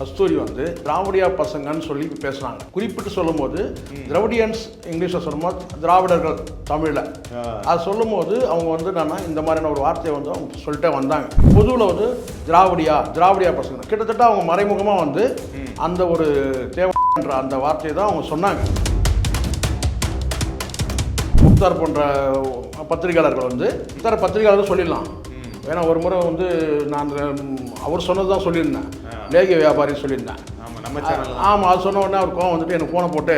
கஸ்தூரி வந்து திராவிடியா பசங்கன்னு சொல்லி பேசுனாங்க குறிப்பிட்டு சொல்லும்போது திராவிடியன்ஸ் இங்கிலீஷில் சொல்லும்போது திராவிடர்கள் தமிழில். அது சொல்லும்போது அவங்க வந்து என்னன்னா இந்த மாதிரியான ஒரு வார்த்தையை வந்து அவங்க சொல்லிட்டே வந்தாங்க. பொதுவில் வந்து திராவிடியா திராவிடியா பசங்க. கிட்டத்தட்ட அவங்க மறைமுகமாக வந்து அந்த ஒரு தேவைன்ற அந்த வார்த்தையை தான் அவங்க சொன்னாங்க. முக்தார் போன்ற பத்திரிகையாளர்கள் வந்து முக்தார் பத்திரிகையாளர்கள் சொல்லிடலாம். ஏன்னா ஒரு முறை வந்து நான் அவர் சொன்னது தான் சொல்லியிருந்தேன் லேகிய வியாபாரி சொல்லியிருந்தேன். ஆமா நம்ம சேனல் ஆமாம் அது சொன்ன உடனே அவர் கோவம் வந்துட்டு எனக்கு ஃபோனை போட்டு?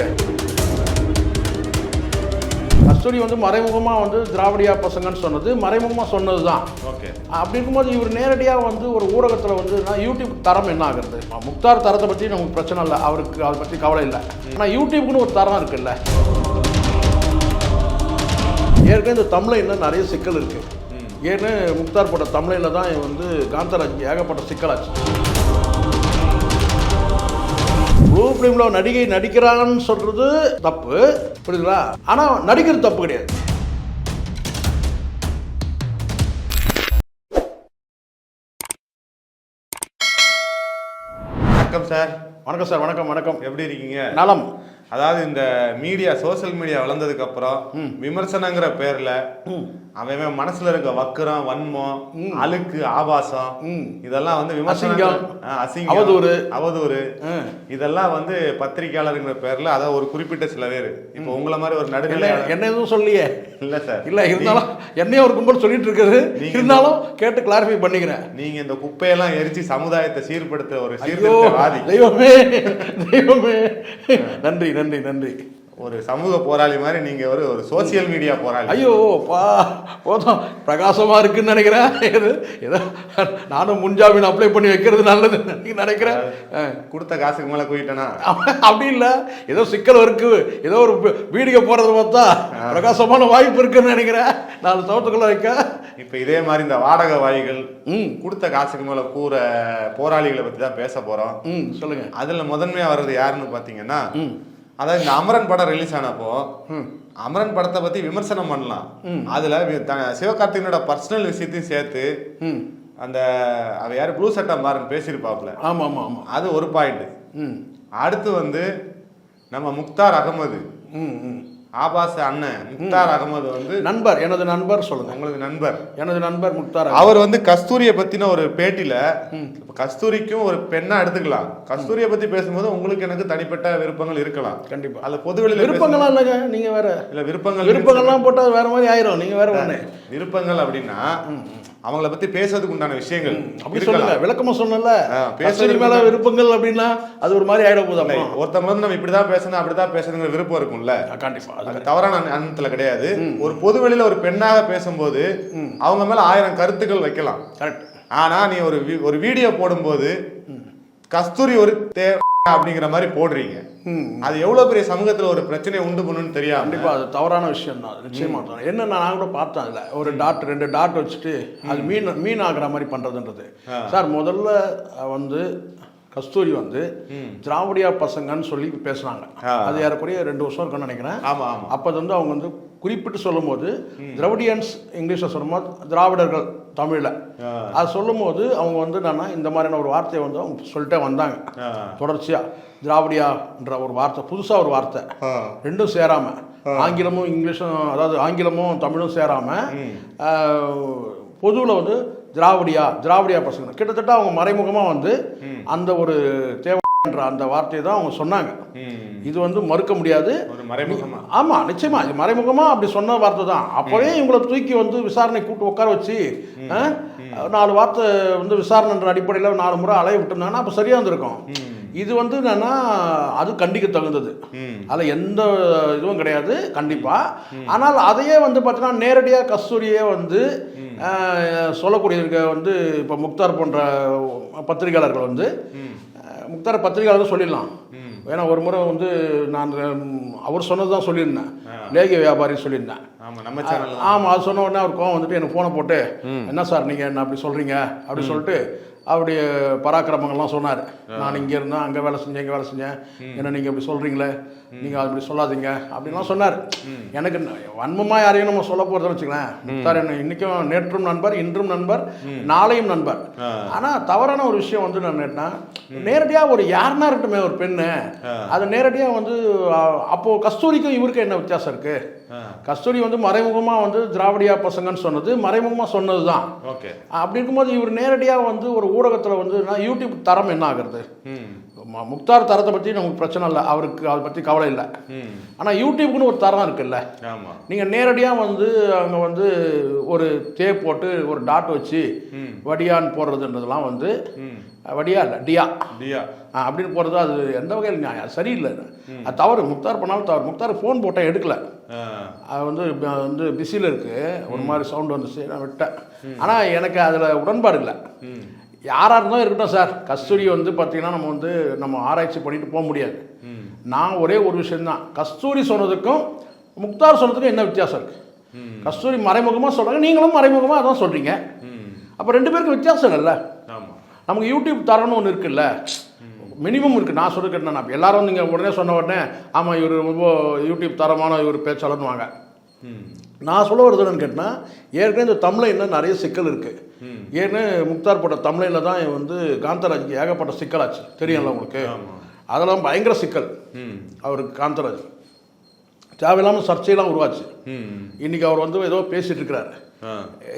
கஸ்தூரி வந்து மறைமுகமாக வந்து திராவிடியா பசங்கன்னு சொன்னது மறைமுகமாக சொன்னது தான் ஓகே. அப்படி இருக்கும்போது இவர் நேரடியாக வந்து ஒரு ஊடகத்தில் வந்து நான் யூடியூப் தரம் என்ன ஆகுறது? முக்தார் தரத்தை பற்றி நமக்கு பிரச்சனை இல்லை அவருக்கு அதை பற்றி கவலை இல்லை. ஆனால் யூடியூப்னு ஒரு தரம் இருக்குல்ல. ஏற்கனவே இந்த தமிழில் நிறைய சிக்கல் இருக்குது ஏன்னு முக்தார் போட்ட தமிழில் தான் வந்து காந்தராஜ் ஏகப்பட்ட சிக்கலாச்சு. ஃபிலிமில் நடிகை நடிக்கிறான்னு சொல்கிறது தப்பு. புரியுதுங்களா? ஆனால் நடிக்கிறது தப்பு கிடையாது. வணக்கம் சார். வணக்கம் சார் வணக்கம் வணக்கம். எப்படி இருக்கீங்க? நலம். அதாவது இந்த மீடியா சோஷியல் மீடியா வளர்ந்ததுக்கு அப்புறம் விமர்சனங்கிற பேர்ல அவன் மனசுல இருக்க வக்கரம் வன்மம் அழுக்கு ஆபாசம் இதெல்லாம் வந்து விமர்சனம் அசிங்கம், அவதூறு. அவதூறு. இதெல்லாம் வந்து பத்திரிக்கையாளருங்கிற பேர்ல அதாவது ஒரு குறிப்பிட்ட சில பேர். இப்போ உங்களை மாதிரி ஒரு நடுநிலை என்ன எதுவும் சொல்லியே இல்ல சார். இல்லை இருந்தாலும் என்னையும் ஒரு கும்பல் சொல்லிட்டு இருக்குது நீங்க- இருந்தாலும் கேட்டு கிளாரிஃபை பண்ணிக்கிறேன். நீங்க இந்த குப்பையெல்லாம் எரிச்சு சமுதாயத்தை சீர்படுத்த ஒரு சீர்திருத்தவாதி. தெய்வமே தெய்வமே. நன்றி நன்றி நன்றி. ஒரு சமூக போராளி மாதிரி நீங்க ஒரு ஒரு சோசியல் மீடியா போராளி. ஐயோ பா போதும். பிரகாசமா இருக்குன்னு நினைக்கிறேன். ஏதோ நானும் முன்ஜாமீன் அப்ளை பண்ணி வைக்கிறது நல்லது நினைக்கிறேன். கொடுத்த காசுக்கு மேல போயிட்டேனா அப்படி இல்லை. ஏதோ சிக்கல் இருக்கு. ஏதோ ஒரு வீ- வீடியோ போடுறது பார்த்தா பிரகாசமான வாய்ப்பு இருக்குன்னு நினைக்கிறேன். நாலு சவத்துக்குள்ள வைக்க. இப்ப இதே மாதிரி இந்த வாடகை வாய்கள் ம். கொடுத்த காசுக்கு மேல கூற போராளிகளை பத்தி தான் பேச போறோம். ம் சொல்லுங்க. அதுல முதன்மையா வர்றது யாருன்னு பாத்தீங்கன்னா அதாவது இந்த அமரன் படம் ரிலீஸ் ஆனப்போ ம். அமரன் படத்தை பத்தி விமர்சனம் பண்ணலாம். அதுல சிவகார்த்திகனோட பர்சனல் விஷயத்தையும் சேர்த்து ம். அந்த அவ யாரு? ப்ளூ சட்டை மாறன் பேசியிருப்பாப்ல ஆமாம் ஆமாம் ஆமாம் அது ஒரு பாயிண்ட் ம். அடுத்து வந்து நம்ம முக்தார் அகமது. ஆபாச அண்ணன் முக்தார் அகமது வந்து நண்பர் எனது நண்பர் சொல்லுங்க. உங்களுக்கு நண்பர். எனது நண்பர் முக்தார் அவர் வந்து கஸ்தூரியை பத்தின ஒரு பேட்டியில கஸ்தூரிக்கும் ஒரு பெண்ணா எடுத்துக்கலாம். கஸ்தூரியை பத்தி பேசும்போது உங்களுக்கு எனக்கு தனிப்பட்ட விருப்பங்கள் இருக்கலாம். கண்டிப்பா. அதுல பொதுவெளியில விருப்பங்கள்லாம் இல்லைங்க நீங்க வேற. இல்ல விருப்பங்கள் விருப்பங்கள்லாம் போட்டா அது வேற மாதிரி ஆயிரும். நீங்க வேற ஒண்ணு. விருப்பங்கள் அப்படின்னா அவங்கள பத்தி பேசுறதுக்கு உண்டான விஷயங்கள் அப்படி. சொல்லுங்க விளக்கமா சொன்னல. பேசுறது மேல விருப்பங்கள் அப்படின்னா அது ஒரு மாதிரி ஆயிட அப்புறம் ஒருத்தவங்க வந்து நம்ம இப்படிதான் பேசணும் அப்படிதான் பேசணுங்கிற விருப்பம் இருக்கும்ல. கண்டிப்பா அது தவறான அண்ணத்துல கிடையாது. ஒரு பொதுவெளியில ஒரு பெண்ணாக பேசும்போது அவங்க மேல ஆயிரம் கருத்துக்கள் வைக்கலாம். கரெக்ட். ஆனா நீ ஒரு ஒரு வீடியோ போடும்போது கஸ்தூரி ஒரு தே அப்படிங்கிற மாதிரி போடுறீங்க. அது எவ்வளவு பெரிய சமூகத்துல ஒரு பிரச்சனையை உண்டு பண்ணுன்னு தெரியாம? கண்டிப்பா அது தவறான விஷயம் தான் நிச்சயமா தான் என்ன நான் கூட பார்த்தேன் அதுல. ஒரு டாட் ரெண்டு டாட் வச்சுட்டு அது மீன் மீன் ஆகுற மாதிரி பண்றதுன்றது. சார் முதல்ல வந்து கஸ்தூரி வந்து திராவிடியா பசங்கன்னு சொல்லி பேசுனாங்க. அது ஏறக்குறைய ரெண்டு வருஷம் இருக்குன்னு நினைக்கிறேன். அப்போ வந்து அவங்க வந்து குறிப்பிட்டு சொல்லும்போது திராவிடியன்ஸ் இங்கிலீஷில் சொல்லும்போது திராவிடர்கள் தமிழில். அது சொல்லும்போது அவங்க வந்து என்னன்னா இந்த மாதிரியான ஒரு வார்த்தையை வந்து அவங்க சொல்லிட்டே வந்தாங்க. தொடர்ச்சியாக திராவிடியான்ற ஒரு வார்த்தை புதுசாக ஒரு வார்த்தை. ரெண்டும் சேராம. ஆங்கிலமும் இங்கிலீஷும் அதாவது ஆங்கிலமும் தமிழும் சேராம பொதுவில் வந்து திராவிடியா திராவிடியா பசங்க. கிட்டத்தட்ட அவங்க மறைமுகமாக வந்து அந்த ஒரு தேவைன்ற அந்த வார்த்தையை தான் அவங்க சொன்னாங்க. இது வந்து மறுக்க முடியாது. ஒரு மறைமுகமா. ஆமா நிச்சயமா இது மறைமுகமா அப்படி சொன்ன வார்த்தை தான். அப்போவே இவங்களை தூக்கி வந்து விசாரணை கூட்டு உட்கார வச்சு நாலு வார்த்தை வந்து விசாரணைன்ற அடிப்படையில் நாலு முறை அலைய விட்டுருந்தாங்கன்னா அப்போ சரியா இருந்திருக்கும். இது வந்து என்னன்னா அது கண்டிக்க தகுந்தது. அதில் எந்த இதுவும் கிடையாது கண்டிப்பா. ஆனால் அதையே வந்து பார்த்தீங்கன்னா நேரடியாக கஸ்தூரியே வந்து ஆ, சொல்லக்கூடியவங்க வந்து இப்போ முக்தார் போன்ற பத்திரிகையாளர்கள் வந்து முக்தார் பத்திரிகையாளர்கள் சொல்லிடலாம். ஏன்னா ஒரு முறை வந்து நான் அவர் சொன்னது தான் சொல்லியிருந்தேன். லேகிய வியாபாரி சொல்லியிருந்தேன். ஆமாம் அது சொன்ன உடனே அவர் கோவம் வந்துட்டு எனக்கு ஃபோனை போட்டு என்ன சார் நீங்கள் என்ன அப்படி சொல்கிறீங்க அப்படி சொல்லிட்டு அவருடைய பராக்கிரமங்கள்லாம் சொன்னார். நான் இங்கே இருந்தேன் அங்கே வேலை செஞ்சேன் இங்கே வேலை செஞ்சேன். என்ன நீங்கள் இப்படி சொல்கிறீங்களே நீங்கள் அப்படி சொல்லாதீங்க. அப்படின்லாம் சொன்னார். எனக்கு வன்மமாக யாரையும் நம்ம சொல்ல போகிறதுன்னு வச்சுக்கலாம் சார் என்ன இன்றைக்கும் நேற்றும் நண்பர் இன்றும் நண்பர் நாளையும் நண்பர். ஆனால் தவறான ஒரு விஷயம் வந்து நான் என்ன நேரடியாக ஒரு யாருன்னா இருக்கட்டுமே ஒரு பெண்ணு அது நேரடியாக வந்து அ- அப்போ கஸ்தூரிக்கும் இவருக்கும் என்ன வித்தியாசம் இருக்கு? கஸ்தூரி வந்து மறைமுகமாக வந்து திராவிடியா பசங்கன்னு சொன்னது மறைமுகமாக சொன்னது தான் ஓகே. அப்படி இருக்கும்போது இவர் நேரடியாக வந்து ஒரு ஊடகத்தில் வந்து நான் யூடியூப் தரம் என்ன ஆகுறது? முக்தார் தரத்தை பற்றி நமக்கு பிரச்சனை இல்லை. அவருக்கு அதை பற்றி கவலை இல்லை. ஆனால் யூடியூப்னு ஒரு தரம் இருக்குல்ல? நீங்கள் நேரடியாக வந்து அங்கே வந்து ஒரு தே போட்டு ஒரு டாட் வச்சு வடியான்னு போடுறதுன்றதெல்லாம் வந்து வடியா இல்லை டியா. டியா. அப்படின்னு போகிறது அது எந்த வகையில் நியாயம்? சரியில்லை. அது தவறு. முக்தார் பண்ணாலும் தவறு. முக்தார் ஃபோன் போட்டேன் எடுக்கல. அது வந்து வந்து பிஸியில் இருக்குது ஒரு மாதிரி சவுண்ட் வந்துச்சு. நான் விட்டேன். ஆனால் எனக்கு அதில் உடன்பாடு இல்லை. யாராக இருந்தாலும் இருக்கட்டும் சார். கஸ்தூரி வந்து பார்த்தீங்கன்னா நம்ம வந்து நம்ம ஆராய்ச்சி பண்ணிட்டு போக முடியாது. நான் ஒரே ஒரு விஷயம்தான். கஸ்தூரி சொன்னதுக்கும் முக்தார் சொன்னதுக்கும் என்ன வித்தியாசம் இருக்குது ம். கஸ்தூரி மறைமுகமாக சொல்கிறாங்க நீங்களும் மறைமுகமாக அதான் சொல்கிறீங்க அப்போ ரெண்டு பேருக்கு வித்தியாசம் இல்லைல்ல ஆமா. நமக்கு யூடியூப் தரம்னு ஒன்று இருக்குல்ல? மினிமம் இருக்குது நான் சொல்ல கேட்டேன் நான் எல்லாரும் நீங்கள் உடனே சொன்ன உடனே ஆமாம் இவர் ரொம்ப யூடியூப் தரமான இவர் பேச்சாளர்னுவாங்க நான் சொல்ல வருது என்னன்னு கேட்டால் ஏற்கனவே இந்த தமிழில் நிறைய சிக்கல் இருக்குது ஏற்கனவே முக்தார் போட்ட தமிழில் தான் வந்து காந்தராஜுக்கு ஏகப்பட்ட சிக்கலாச்சு. தெரியும்ல உங்களுக்கு? அதெல்லாம் பயங்கர சிக்கல். அவருக்கு காந்தராஜ். தேவையில்லாமல் சர்ச்சையெல்லாம் உருவாச்சு. இன்னைக்கு அவர் வந்து ஏதோ பேசிட்டு இருக்கிறாரு.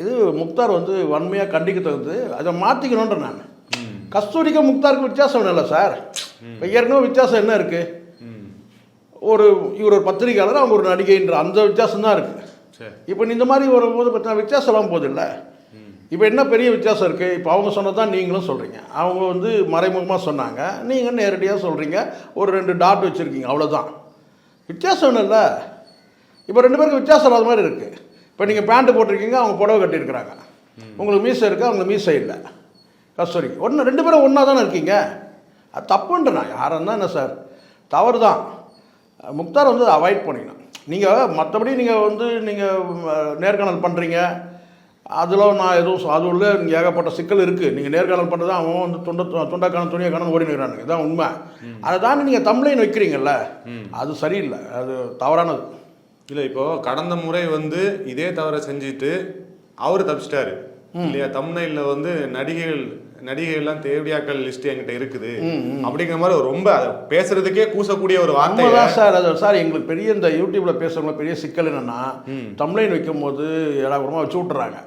இது முக்தார் வந்து வன்மையாக கண்டிக்க தகுந்து அதை மாற்றிக்கணுன்ற நான். ம். கஸ்தூரிக்கும் முக்தாருக்கும் வித்தியாசம் இல்லை சார். இப்போ ஏற்கனவே வித்தியாசம் என்ன இருக்குது ஒரு இவர் ஒரு பத்திரிகையாளர் அவங்க ஒரு நடிகைன்ற அந்த வித்தியாசம் தான் இருக்குது இப்போ இந்த மாதிரி வரும்போது பார்த்தீங்கன்னா வித்தியாசம் போகுது இல்லை? இப்போ என்ன பெரிய வித்தியாசம் இருக்குது இப்போ அவங்க சொன்னது தான் நீங்களும் சொல்கிறீங்க அவங்க வந்து மறைமுகமாக சொன்னாங்க. நீங்கள் நேரடியாக சொல்கிறீங்க ஒரு ரெண்டு டாட் வச்சுருக்கீங்க. அவ்வளோதான் வித்தியாசம் இல்லைல்ல இப்போ ரெண்டு பேருக்கு வித்தியாசம் இல்லாத மாதிரி இருக்குது இப்போ நீங்கள் பேண்ட்டு போட்டிருக்கீங்க அவங்க புடவை கட்டியிருக்கிறாங்க. உங்களுக்கு மீசை இருக்குது அவங்க மீசை இல்லை. கஸ்தூரி ஒன்று ரெண்டு பேரும் ஒன்றா தானே இருக்கீங்க? அது தப்புன்ற நான் யாராக இருந்தால் என்ன சார்? தவறு தான் முக்தார் வந்து அவாய்ட் பண்ணிக்கணும். நீங்கள் மற்றபடி நீங்கள் வந்து நீங்கள் நேர்காணல் பண்ணுறீங்க அதில் நான் எதுவும் அது உள்ள ஏகப்பட்ட சிக்கல் இருக்குது நீங்கள் நேர்காணல் பண்ணுறது அவன் வந்து துண்ட துண்டக்கான துணியக்கான ஓடி நிற்கிறானுங்க இதான் உண்மை. அதை தாண்டி நீங்கள் தமிழைன் வைக்கிறீங்கல்ல அது சரியில்லை. அது தவறானது. இல்ல இப்போ கடந்த முறை வந்து இதே தவறை செஞ்சுட்டு அவர் தப்பிச்சிட்டாரு. இல்லையா? தமிழ்நாட்டுல வந்து நடிகைகள் நடிகைகள்லாம் தேவடியாக்கள் லிஸ்ட் என்கிட்ட இருக்குது. அப்படிங்கிற மாதிரி ரொம்ப அதை பேசுறதுக்கே கூசக்கூடிய ஒரு வார்த்தை. உண்மைதான் சார் அது சார் எங்களுக்கு பெரிய இந்த யூடியூப்ல பேசுறவங்க பெரிய சிக்கல் என்னன்னா தமிழைன் வைக்கும் போது ஏடாகுறமா வச்சு விட்டுறாங்க.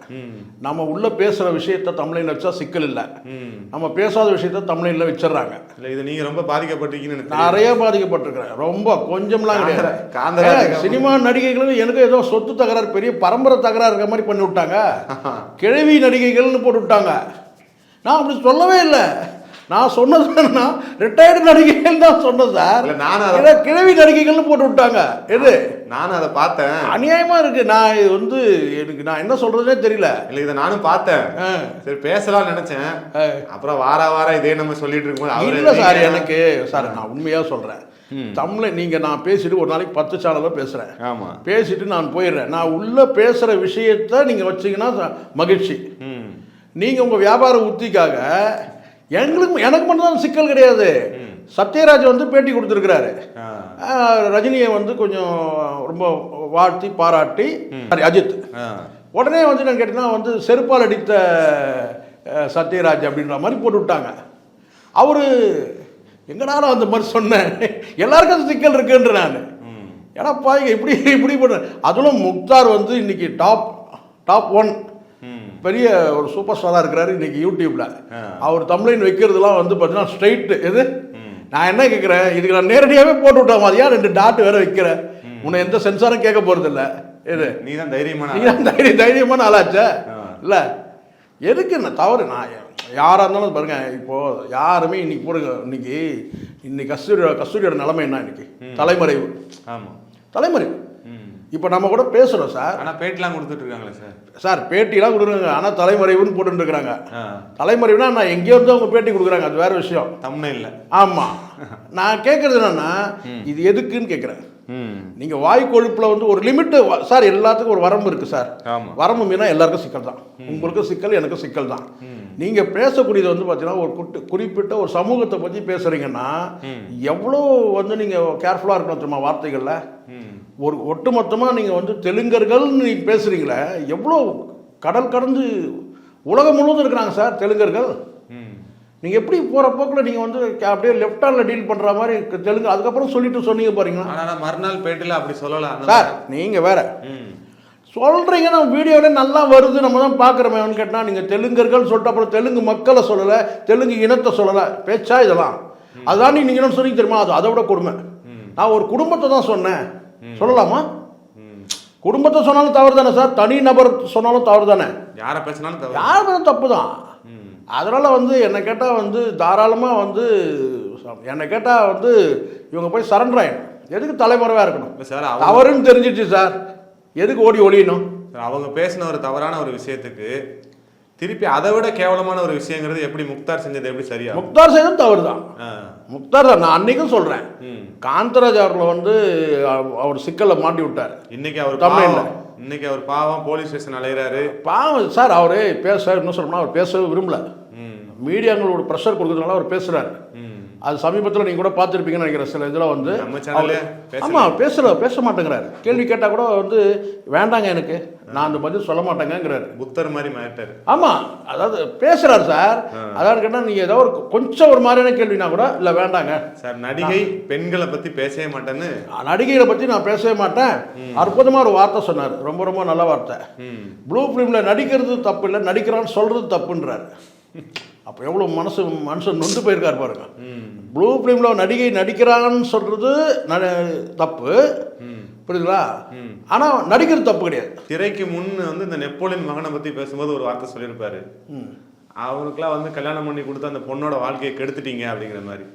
நம்ம உள்ள பேசுற விஷயத்த தமிழைன் வச்சா சிக்கல் இல்லை. நம்ம பேசாத விஷயத்த தமிழைன்ல வச்சிடுறாங்க. இல்ல இது நீங்க ரொம்ப பாதிக்கப்பட்டிருக்கீங்கன்னு. நிறைய பாதிக்கப்பட்டிருக்கிறேன். ரொம்ப கொஞ்சம்லாம் கிடையாது. சினிமா நடிகைகளும் எனக்கு ஏதோ சொத்து தகராறு பெரிய பரம்பரை தகராறு இருக்க மாதிரி பண்ணி விட்டாங்க. கிழவி நடிகைகள்னு போட்டு விட்டாங்க. நான் அப்படி சொல்லவே இல்லை. நான் சொன்னது என்னன்னா ரிட்டையர்டு நடிகைகள் தான் சொன்னேன் சார். இல்ல, நானும் கிழவி நடிகைகள்னு போட்டு விட்டாங்க. எது? நானும் அதை பார்த்தேன். அநியாயமா இருக்கு. நான் இது வந்து எனக்கு நான் என்ன சொல்றதுனே தெரியல. இல்ல இதை நானும் பார்த்தேன். சரி பேசலாம்னு நினைச்சேன். அப்புறம் வார வாரம் இதே நம்ம சொல்லிட்டு இருக்கும்போது இல்ல சார் எனக்கு சார் நான் உண்மையா சொல்றேன். தமிழை நீங்க நான் பேசிட்டு ஒரு நாளைக்கு பத்து சேனல்ல பேசுறேன். ஆமா. பேசிட்டு நான் போயிடுறேன். நான் உள்ள பேசுற விஷயத்த நீங்க வச்சீங்கன்னா மகிழ்ச்சி. ம் நீங்க உங்க வியாபார உத்திக்காக எங்களுக்கு எனக்கு மட்டும் தான் சிக்கல் கிடையாது. சத்யராஜ் வந்து பேட்டி கொடுத்துருக்கிறாரு. ரஜினியை வந்து கொஞ்சம் ரொம்ப வாழ்த்தி பாராட்டி அஜித். உடனே வந்து நான் கேட்டீங்கன்னா வந்து செருப்பால் அடித்த சத்யராஜ் அப்படின்ற மாதிரி போட்டு விட்டாங்க. அவரு எங்கடா நான் அந்த மாதிரி சொன்னேன்? எல்லாருக்கும் அந்த சிக்கல் இருக்குன்ற நான். ஏன்னா பாருங்க இப்படி இப்படி பண்ண அதுவும் முக்தார் வந்து இன்னைக்கு டாப் டாப் ஒன். பெரிய ஒரு சூப்பர் ஸ்டாராக இருக்கிறாரு இன்னைக்கு யூடியூப்ல. ஆ. அவர் தமிழின் வைக்கிறதுலாம் வந்து பார்த்தீங்கன்னா ஸ்ட்ரைட் எது? நான் என்ன கேட்குறேன் இதுக்கு நான் நேரடியாகவே போட்டு விட்டா மாதிரியா? ரெண்டு டாட் வேற வைக்கிறேன் உன்னை எந்த சென்சாரும் கேட்க போறது இல்ல எது? நீதான் தைரியமான நீங்க தான் தைரிய தைரியமான ஆளாச்சே. இல்ல. எதுக்கு என்ன தவறு? நான் யாரா இருந்தாலும் பாருங்க இப்போ யாருமே இன்னைக்கு போடுங்க இன்னைக்கு இன்னைக்கு கஸ்தூரியோட கஸ்தூரியோட நிலைமை என்ன இன்னைக்கு? தலைமறைவு. ஆமா. தலைமறைவு. இப்போ நம்ம கூட பேசுறோம் சார். ஆனா பேட்டிலாம் கொடுத்துட்டு இருக்காங்களே சார். சார் பேட்டிலாம் கொடுக்குறாங்க. ஆனால் தலைமறைவுன்னு ஆ. தலைமறைவுனா நான் எங்கேயோ இருந்து அவங்க பேட்டி கொடுக்குறாங்க. அது வேற விஷயம். தம்னே இல்ல. ஆமா. நான் கேட்கறது என்னன்னா இது எதுக்குன்னு கேட்குறேன் ம். நீங்க வாய் கொழுப்புல வந்து ஒரு லிமிட்டு சார் எல்லாத்துக்கும் ஒரு வரம்பு இருக்கு சார். வரம்பு மீனா எல்லாருக்கும் சிக்கல் தான். உங்களுக்கும் சிக்கல் எனக்கும் சிக்கல் தான். நீங்கள் பேசக்கூடியது வந்து பார்த்தீங்கன்னா ஒரு குட்டு குறிப்பிட்ட ஒரு சமூகத்தை பற்றி பேசுகிறீங்கன்னா எவ்வளோ வந்து நீங்கள் கேர்ஃபுல்லாக இருக்கணும் தெரியுமா வார்த்தைகளில்? ஒரு ஒட்டுமொத்தமாக நீங்கள் வந்து தெலுங்கர்கள்னு நீங்கள் பேசுகிறீங்களே எவ்வளோ கடல் கடந்து உலகம் முழுவதும் இருக்கிறாங்க சார் தெலுங்கர்கள். நீங்கள் எப்படி போகிற போக்கில் நீங்கள் வந்து அப்படியே லெஃப்ட் ஹேண்டில் டீல் பண்ணுற மாதிரி தெலுங்கு அதுக்கப்புறம் சொல்லிட்டு சொன்னீங்க பாருங்களா நான் மறுநாள் பேட்டில அப்படி சொல்லல. அந்த சார் நீங்கள் வேற. சொல்கிறீங்க நம்ம வீடியோவில் நல்லா வருது நம்ம தான் பார்க்குறோமேனு கேட்டால் நீங்கள் தெலுங்கர்கள் சொல்லிட்டு அப்புறம் தெலுங்கு மக்களை சொல்லலை தெலுங்கு இனத்தை சொல்லலை பேச்சா இதெல்லாம். அதான் நீங்கள் என்ன சொன்னீங்க தெரியுமா? அது அதை விட கொடுமை. நான் ஒரு குடும்பத்தை தான் சொன்னேன். சொல்லலாமா? குடும்பத்தை சொன்னாலும் தவறு தானே சார்? தனி நபர் சொன்னாலும் தவறு தானே யாரை பேசினாலும் யார் மேலும் தப்பு தான் அதனால் வந்து என்னை கேட்டால் வந்து தாராளமாக வந்து என்னை கேட்டால் வந்து இவங்க போய் சரண்டர் ஆயிடும் எதுக்கு தலைமுறைவாக இருக்கணும்? சார் தவறுன்னு தெரிஞ்சிச்சு சார். எதுக்கு ஓடி ஒளியணும்? அவங்க பேசின ஒரு தவறான ஒரு விஷயத்துக்கு திருப்பி அதை விட கேவலமான ஒரு விஷயங்கிறது எப்படி முக்தார் செஞ்சது எப்படி சரியா? முக்தார் செய்தும் தவறு தான். முக்தார் நான் அன்னைக்கும் சொல்கிறேன் ம். காந்தராஜ் அவர்களை வந்து அவ- அவர் சிக்கலில் மாட்டி விட்டார். இன்னைக்கு அவர் தமிழ்ல. இன்னைக்கு அவர் பாவம் போலீஸ் ஸ்டேஷன் அலைகிறாரு பாவம் சார் அவர் பேச இன்னும் சொல்லணும்னா அவர் பேசவே விரும்பல. மீடியாங்களோட ப்ரெஷர் கொடுக்கறதுனால அவர் பேசுகிறார் ம். அது சமீபத்தில் நீங்கள் கூட பார்த்துருப்பீங்கன்னு நினைக்கிறேன். சில இதில் வந்து. ஆமாம் பேசல. பேச மாட்டேங்கிறாரு. கேள்வி கேட்டால் கூட வந்து வேண்டாங்க எனக்கு. நான் அந்த பதில் சொல்ல மாட்டேங்கிறாரு புத்தர் மாதிரி மாட்டாரு ஆமாம் அதாவது பேசுகிறார் சார். அதாவது கேட்டால் நீங்கள் ஏதோ ஒரு கொஞ்சம் ஒரு மாதிரியான கேள்வினா கூட இல்லை வேண்டாங்க. சார் நடிகை பெண்களை பத்தி பேசவே மாட்டேன்னு. நடிகைகளை பற்றி நான் பேசவே மாட்டேன். அற்புதமாக ஒரு வார்த்தை சொன்னார். ரொம்ப ரொம்ப நல்ல வார்த்தை. ப்ளூ ஃபிலிமில் நடிக்கிறது தப்பு இல்லை நடிக்கிறான்னு சொல்கிறது தப்புன்றார். அப்போ எவ்வளோ மனசு மனுஷன் நொந்து போயிருக்கார் பாருங்க. ப்ளூ ஃபிலிமில் நடிகை நடிக்கிறான்னு சொல்கிறது தப்பு. புரியுதுங்களா. ஆனால் நடிக்கிறது தப்பு கிடையாது. திரைக்கு முன் வந்து இந்த நெப்போலியன் மகனை பத்தி பேசும்போது ஒரு வார்த்தை சொல்லியிருப்பாரு. அவனுக்குலாம் வந்து கல்யாணம் பண்ணி கொடுத்து அந்த பொண்ணோட வாழ்க்கையை கெடுத்துட்டீங்க அப்படிங்கிற மாதிரி.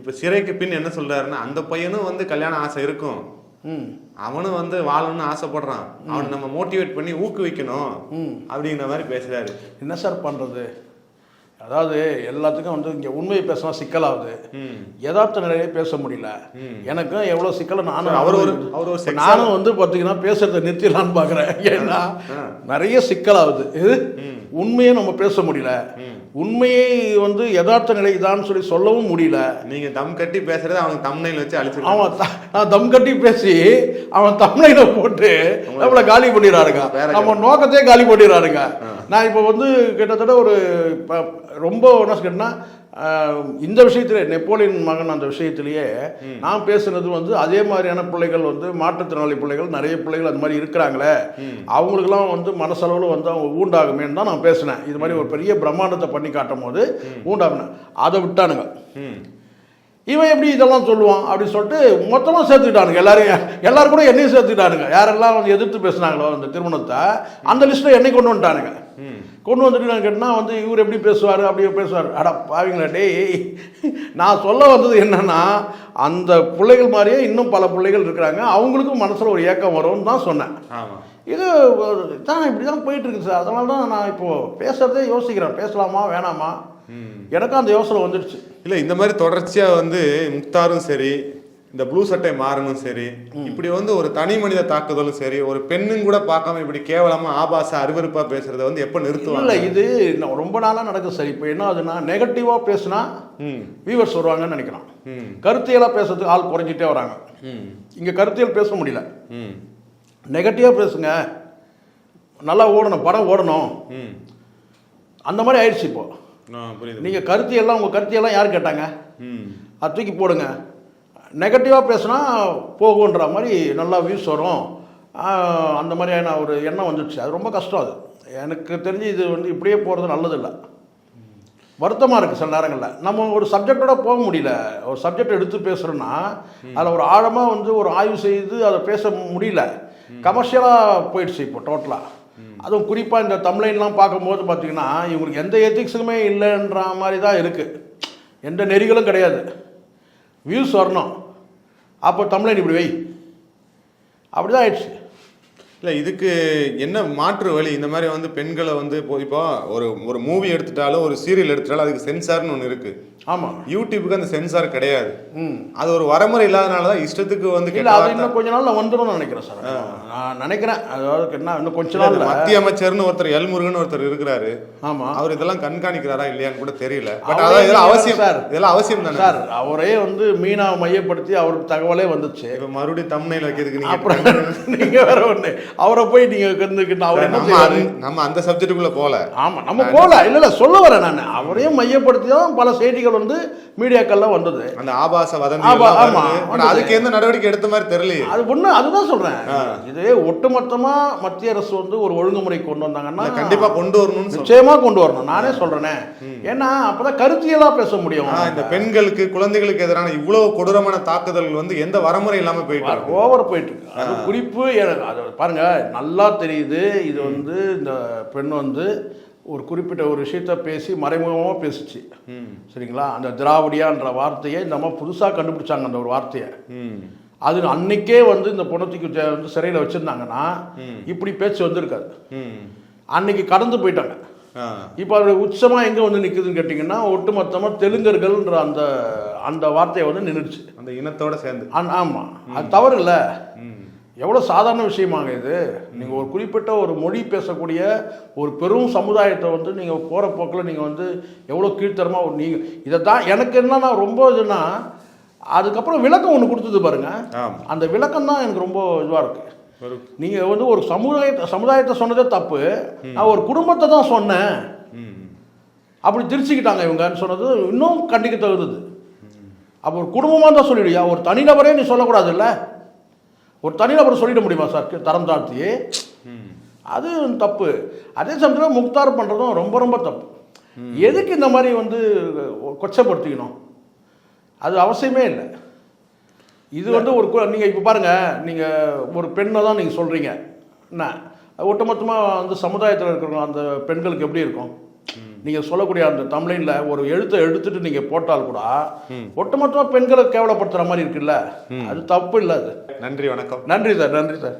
இப்ப சிறைக்கு பின் என்ன சொல்றாருன்னா அந்த பையனும் வந்து கல்யாண ஆசை இருக்கும். அவனும் வந்து வாழணும்னு ஆசைப்படுறான். அவனை நம்ம மோட்டிவேட் பண்ணி ஊக்குவிக்கணும். அப்படிங்கிற மாதிரி பேசுறாரு. என்ன சார் பண்ணுறது அதாவது எல்லாத்துக்கும் வந்து இங்கே உண்மையை பேசினா சிக்கலாகுது. யதார்த்த நிலையே பேச முடியல. எனக்கும் எவ்வளோ சிக்கலை நானும் அவர் ஒரு-. அவர் ஒரு நானும் வந்து பார்த்தீங்கன்னா பேசுறதை நிறுத்திடலான்னு பார்க்குறேன் ஏன்னா நிறைய சிக்கலாகுது. இது உண்மையை நம்ம பேச முடியல. உண்மையை வந்து யதார்த்த நிலை தான் சொல்லி சொல்லவும் முடியல. நீங்க தம் கட்டி பேசுறது அவனுக்கு தம்னையில் வச்சு அழிச்சிருக்கான் அவன் நான் தம் கட்டி பேசி அவன் தமிழையில போட்டு நம்மளை காலி பண்ணிடுறாருங்க. நம்ம நோக்கத்தையே காலி பண்ணிடுறாருங்க. நான் இப்போ வந்து கிட்டத்தட்ட ஒரு ரொம்ப என்ன ஆஹ், இந்த விஷயத்திலே நெப்போலியன் மகன் அந்த விஷயத்திலேயே நான் பேசுனது வந்து அதே மாதிரியான பிள்ளைகள் வந்து மாற்றுத்திறனாளி பிள்ளைகள் நிறைய பிள்ளைகள் அந்த மாதிரி இருக்கிறாங்களே அவங்களுக்குலாம் வந்து மனசளவில் வந்து அவங்க ஊண்டாகுமேன்னு தான் நான் பேசினேன். இது மாதிரி ஒரு பெரிய பிரம்மாண்டத்தை பண்ணி காட்டும் போது ஊண்டாகுனேன். அதை விட்டானுங்க. இவன் எப்படி இதெல்லாம் சொல்லுவான் அப்படின்னு சொல்லிட்டு மொத்தமாக சேர்த்துக்கிட்டானுங்க. எல்லாரையும் எல்லாரும் கூட என்னையும் சேர்த்துக்கிட்டானுங்க. யாரெல்லாம் வந்து எதிர்த்து பேசுனாங்களோ அந்த திருமணத்தை அந்த லிஸ்ட்டில் என்னை கொண்டு வந்துட்டானுங்க. கொண்டு வந்துட்டு நான் கேட்டால் வந்து இவர் எப்படி பேசுவார்? அப்படி பேசுவார். அட பாவீங்களா டேய் நான் சொல்ல வந்தது என்னன்னா அந்த பிள்ளைகள் மாதிரியே இன்னும் பல பிள்ளைகள் இருக்கிறாங்க. அவங்களுக்கும் மனசில் ஒரு ஏக்கம் வரும்னு தான் சொன்னேன். ஆமா. இது தான் இப்படி தான் போயிட்டு இருக்கு சார். அதனால தான் நான் இப்போது பேசுகிறதே யோசிக்கிறேன். பேசலாமா வேணாமா? ம். எனக்கும் அந்த யோசனை வந்துடுச்சு. இல்ல இந்த மாதிரி தொடர்ச்சியா வந்து முக்தாரும் சரி இந்த ப்ளூ சட்டை மாறனும் சரி இப்படி வந்து ஒரு தனி மனித தாக்குதலும் சரி ஒரு பெண்ணும் கூட பார்க்காம இப்படி கேவலமா ஆபாச அருவருப்பா பேசுறத வந்து எப்ப இல்லை நிறுத்துவாங்க இது இன்னும் ரொம்ப நாளாக நடக்குது சரி. இப்போ என்ன ஆகுதுன்னா நெகட்டிவாக பேசுனா ம். வியூவர்ஸ் வருவாங்கன்னு நினைக்கிறான் ம். கருத்தியலாக பேசுறதுக்கு ஆள் குறைஞ்சிட்டே வராங்க. ம். இங்கே கருத்தியல் பேச முடியல. ம். நெகட்டிவாக பேசுங்க. நல்லா ஓடணும் படம் ஓடணும். ம். அந்த மாதிரி ஆயிடுச்சு இப்போ. நீங்கள் கருத்தியெல்லாம் உங்கள் கருத்தியெல்லாம் யார் கேட்டாங்க? ம். அது தூக்கி போடுங்க. நெகட்டிவாக பேசுனா போகுன்ற மாதிரி நல்லா வியூஸ் வரும். அந்த மாதிரியான ஒரு எண்ணம் வந்துடுச்சு அது ரொம்ப கஷ்டம் அது. எனக்கு தெரிஞ்சு இது வந்து இப்படியே போகிறது நல்லதில்லை. வருத்தமாக இருக்குது சில நேரங்களில். நம்ம ஒரு சப்ஜெக்டோட போக முடியல. ஒரு சப்ஜெக்ட் எடுத்து பேசுகிறோன்னா அதில் ஒரு ஆழமாக வந்து ஒரு ஆய்வு செய்து அதை பேச முடியல. கமர்ஷியலாக போயிடுச்சு இப்போ டோட்டலாக அதுவும் குறிப்பாக இந்த தமிழ்லாம் பார்க்கும்போது பார்த்தீங்கன்னா இவங்களுக்கு எந்த எத்திக்ஸுமே இல்லைன்ற மாதிரி தான் இருக்குது எந்த நெறிகளும் கிடையாது. வியூஸ் வரணும். அப்போ தமிழன் இப்படி வை. அப்படி தான் ஆயிடுச்சு. இல்ல இதுக்கு என்ன மாற்று வழி? இந்த மாதிரி வந்து பெண்களை வந்து இப்போ இப்போ ஒரு ஒரு மூவி எடுத்துட்டாலும் ஒரு சீரியல் எடுத்துட்டாலும் அதுக்கு சென்சார்னு ஒன்று இருக்கு. ஆமாம் யூடியூபுக்கு அந்த சென்சார் கிடையாது. அது ஒரு வரமுறை இல்லாதனால தான் இஷ்டத்துக்கு வந்து இல்ல அது இன்னும் கொஞ்ச நாள்ல வந்துரும்னு நினைக்கிறேன் சார். நான் நினைக்கிறேன். அதாவது என்ன இன்னும் கொஞ்ச நாள்ல. மத்திய அமைச்சர்னு ஒருத்தர் எல்முருகன் ஒருத்தர் இருக்கிறாரு. ஆமா. அவர் இதெல்லாம் கண்காணிக்கிறாரா இல்லையான்னு கூட தெரியல. பட் அதான் இதெல்லாம் அவசியம். சார். இதெல்லாம் அவசியம் தானே? சார் அவரே வந்து மீனா மையப்படுத்தி அவருக்கு தகவலே வந்துச்சு. இப்ப மறுபடியும் தம்னையில் வைக்கிறதுக்கு நீங்க அப்புறம் நீங்க வேற ஒண்ணு. அவரை போய் நீங்க கந்துக்கிட்டு அவர் என்ன நம்ம அந்த- சப்ஜெக்ட்டுக்குள்ள போல ஆமா நம்ம போல இல்ல இல்ல சொல்ல வரேன் நான். அவரையும் மையப்படுத்தி தான் பல செய்திகள் வந்து மீடியாக்கள்ல வந்தது. அந்த ஆபாச வதந்தி ஆமா, எல்லாம் ஆமா, வருது. ஆனா வந்தது. அதுக்கு எந்த நடவடிக்கை எடுத்த மாதிரி தெரியலையே. அது ஒண்ணு அதுதான் சொல்றேன். இது ஒட்டுமொத்தமா மத்திய அரசு வந்து ஒரு ஒழுங்குமுறை கொண்டு வந்தாங்கன்னா கண்டிப்பா கொண்டு வரணும்னு நிச்சயமா கொண்டு வரணும். நானே சொல்றேனே. ஏன்னா அப்பதான் கருத்தியலா பேச முடியும். இந்த பெண்களுக்கு குழந்தைகளுக்கு எதிரான இவ்வளவு கொடூரமான தாக்குதல்கள் வந்து எந்த வரமுறை இல்லாம போயிட்டு ஓவர் போயிட்டு இருக்கு. குறிப்பு அது பாருங்க நல்லா தெரியுது. இது வந்து இந்த பெண் வந்து ஒரு குறிப்பிட்ட ஒரு விஷயத்த பேசி மறைமுகமாக பேசுச்சு. சரிங்களா? அந்த திராவிடியான்ற வார்த்தையை இந்த அம்மா புதுசாக கண்டுபிடிச்சாங்க அந்த ஒரு வார்த்தையை. அது அன்னைக்கே வந்து இந்த பொண்ணத்துக்கு வந்து சிறையில் வச்சுருந்தாங்கன்னா இப்படி பேச்சு வந்திருக்காது. அன்னைக்கு கடந்து போயிட்டாங்க. இப்போ அது உச்சமாக எங்கே வந்து நிற்குதுன்னு கேட்டிங்கன்னா ஒட்டுமொத்தமாக தெலுங்கர்கள்ன்ற அந்த அந்த வார்த்தையை வந்து நின்றுச்சு அந்த இனத்தோட சேர்ந்து. ஆமாம் அது தவறு இல்லை. எவ்வளோ சாதாரண விஷயமாங்க இது. நீங்கள் ஒரு குறிப்பிட்ட ஒரு மொழி பேசக்கூடிய ஒரு பெரும் சமுதாயத்தை வந்து நீங்கள் போகிற போக்கில் நீங்கள் வந்து எவ்வளோ கீழ்த்தரமாக ஒரு நீங்கள் இதை தான் எனக்கு என்னன்னா ரொம்ப இதுன்னா அதுக்கப்புறம் விளக்கம் ஒன்று கொடுத்தது பாருங்க. ஆமா. அந்த விளக்கம் தான் எனக்கு ரொம்ப இதுவாக இருக்கு. ஒரு நீங்கள் வந்து ஒரு சமுதாயத்தை சமுதாயத்தை சொன்னதே தப்பு. நான் ஒரு குடும்பத்தை தான் சொன்னேன். அப்படி திருச்சிக்கிட்டாங்க இவங்கன்னு சொன்னது இன்னும் கண்டிக்க தகுந்தது. அப்போ ஒரு குடும்பமாக தான் சொல்லிடுயா ஒரு தனிநபரே நீ சொல்லக்கூடாதுல்ல? ஒரு தனிநபர் சொல்லிட முடியுமா சார்? தரம் தாழ்த்தி. ம். அது தப்பு. அதே சமயத்தில் முக்தார் பண்ணுறதும் ரொம்ப ரொம்ப தப்பு. எதுக்கு இந்த மாதிரி வந்து கொச்சப்படுத்திக்கணும்? அது அவசியமே இல்லை. இது வந்து ஒரு நீங்கள் இப்போ பாருங்கள் நீங்கள் ஒரு பெண்ணை தான் நீங்கள் சொல்கிறீங்க என்ன? ஒட்டுமொத்தமாக வந்து சமுதாயத்தில் இருக்கிற அந்த பெண்களுக்கு எப்படி இருக்கும்? நீங்கள் சொல்லக்கூடிய அந்த தமிழில் ஒரு எழுத்தை எடுத்துட்டு நீங்கள் போட்டால் கூட ஒட்டுமொத்தமாக பெண்களை கேவலப்படுத்துகிற மாதிரி இருக்குல்ல? அது தப்பு இல்லை அது. நன்றி வணக்கம். நன்றி சார் நன்றி சார்.